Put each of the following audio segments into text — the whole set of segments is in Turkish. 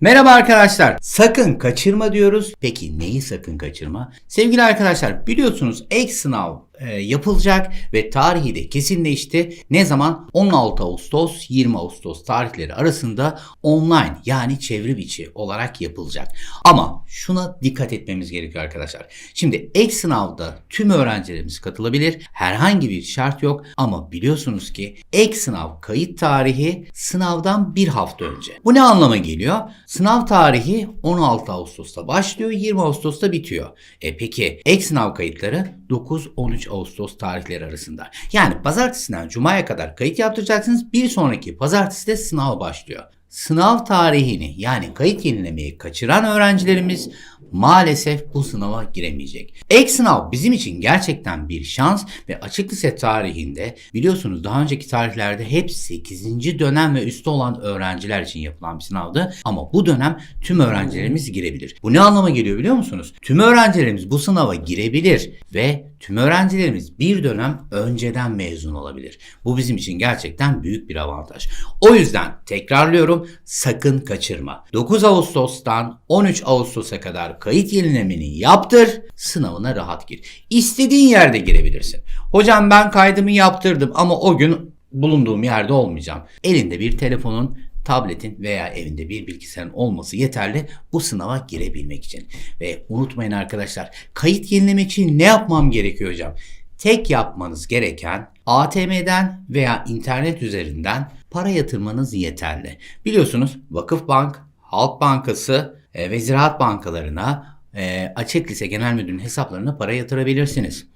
Merhaba arkadaşlar. Sakın kaçırma diyoruz. Peki neyi sakın kaçırma? Sevgili arkadaşlar biliyorsunuz ek sınav e, yapılacak ve tarihi de kesinleşti. Ne zaman? 16 Ağustos 20 Ağustos tarihleri arasında online yani çevrim içi olarak yapılacak. Ama şuna dikkat etmemiz gerekiyor arkadaşlar. Şimdi ek sınavda tüm öğrencilerimiz katılabilir. Herhangi bir şart yok ama biliyorsunuz ki ek sınav kayıt tarihi sınavdan bir hafta önce. Bu ne anlama geliyor? Sınav tarihi 16 Ağustos'ta başlıyor, 20 Ağustos'ta bitiyor. E peki ek sınav kayıtları 9-13 Ağustos tarihleri arasında. Yani pazartesinden cumaya kadar kayıt yaptıracaksınız. Bir sonraki pazartesi de sınav başlıyor. Sınav tarihini yani kayıt yenilemeyi kaçıran öğrencilerimiz maalesef bu sınava giremeyecek. Ek sınav bizim için gerçekten bir şans ve açık lise tarihinde biliyorsunuz daha önceki tarihlerde hep 8. dönem ve üstü olan öğrenciler için yapılan bir sınavdı. Ama bu dönem tüm öğrencilerimiz girebilir. Bu ne anlama geliyor biliyor musunuz? Tüm öğrencilerimiz bu sınava girebilir ve tüm öğrencilerimiz bir dönem önceden mezun olabilir. Bu bizim için gerçekten büyük bir avantaj. O yüzden tekrarlıyorum sakın kaçırma. 9 Ağustos'tan 13 Ağustos'a kadar kayıt yenilemeni yaptır, sınavına rahat gir. İstediğin yerde girebilirsin. Hocam ben kaydımı yaptırdım ama o gün bulunduğum yerde olmayacağım. Elinde bir telefonun tabletin veya evinde bir bilgisayarın olması yeterli bu sınava girebilmek için. Ve unutmayın arkadaşlar kayıt yenilemek için ne yapmam gerekiyor hocam? Tek yapmanız gereken ATM'den veya internet üzerinden para yatırmanız yeterli. Biliyorsunuz Vakıfbank, Halk Bankası e, ve Ziraat Bankalarına e, Açık Lise Genel Müdürlüğü'nün hesaplarına para yatırabilirsiniz.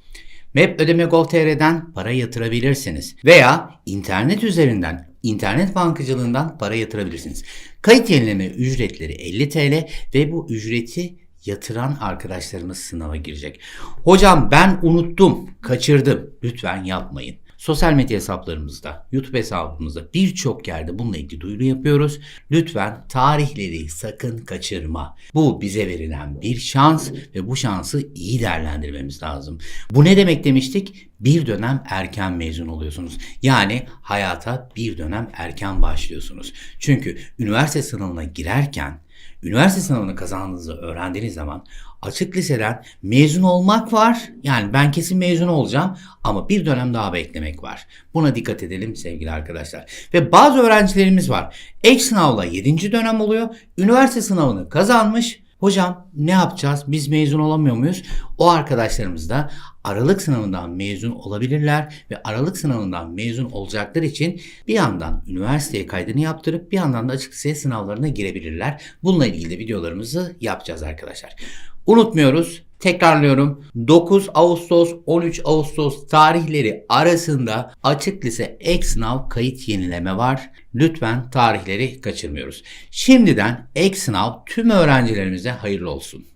MEP Ödeme Gov.tr'den para yatırabilirsiniz. Veya internet üzerinden, internet bankacılığından para yatırabilirsiniz. Kayıt yenileme ücretleri 50 TL ve bu ücreti yatıran arkadaşlarımız sınava girecek. Hocam ben unuttum, kaçırdım. Lütfen yapmayın. Sosyal medya hesaplarımızda, YouTube hesabımızda birçok yerde bununla ilgili duyuru yapıyoruz. Lütfen tarihleri sakın kaçırma. Bu bize verilen bir şans ve bu şansı iyi değerlendirmemiz lazım. Bu ne demek demiştik? Bir dönem erken mezun oluyorsunuz. Yani hayata bir dönem erken başlıyorsunuz. Çünkü üniversite sınavına girerken üniversite sınavını kazandığınızı öğrendiğiniz zaman açık liseden mezun olmak var. Yani ben kesin mezun olacağım ama bir dönem daha beklemek var. Buna dikkat edelim sevgili arkadaşlar. Ve bazı öğrencilerimiz var. Ek sınavla 7. dönem oluyor. Üniversite sınavını kazanmış. Hocam ne yapacağız? Biz mezun olamıyor muyuz? O arkadaşlarımız da Aralık sınavından mezun olabilirler ve Aralık sınavından mezun olacaklar için bir yandan üniversiteye kaydını yaptırıp bir yandan da açık lise sınavlarına girebilirler. Bununla ilgili de videolarımızı yapacağız arkadaşlar. Unutmuyoruz. Tekrarlıyorum. 9 Ağustos 13 Ağustos tarihleri arasında açık lise ek sınav kayıt yenileme var. Lütfen tarihleri kaçırmıyoruz. Şimdiden ek sınav tüm öğrencilerimize hayırlı olsun.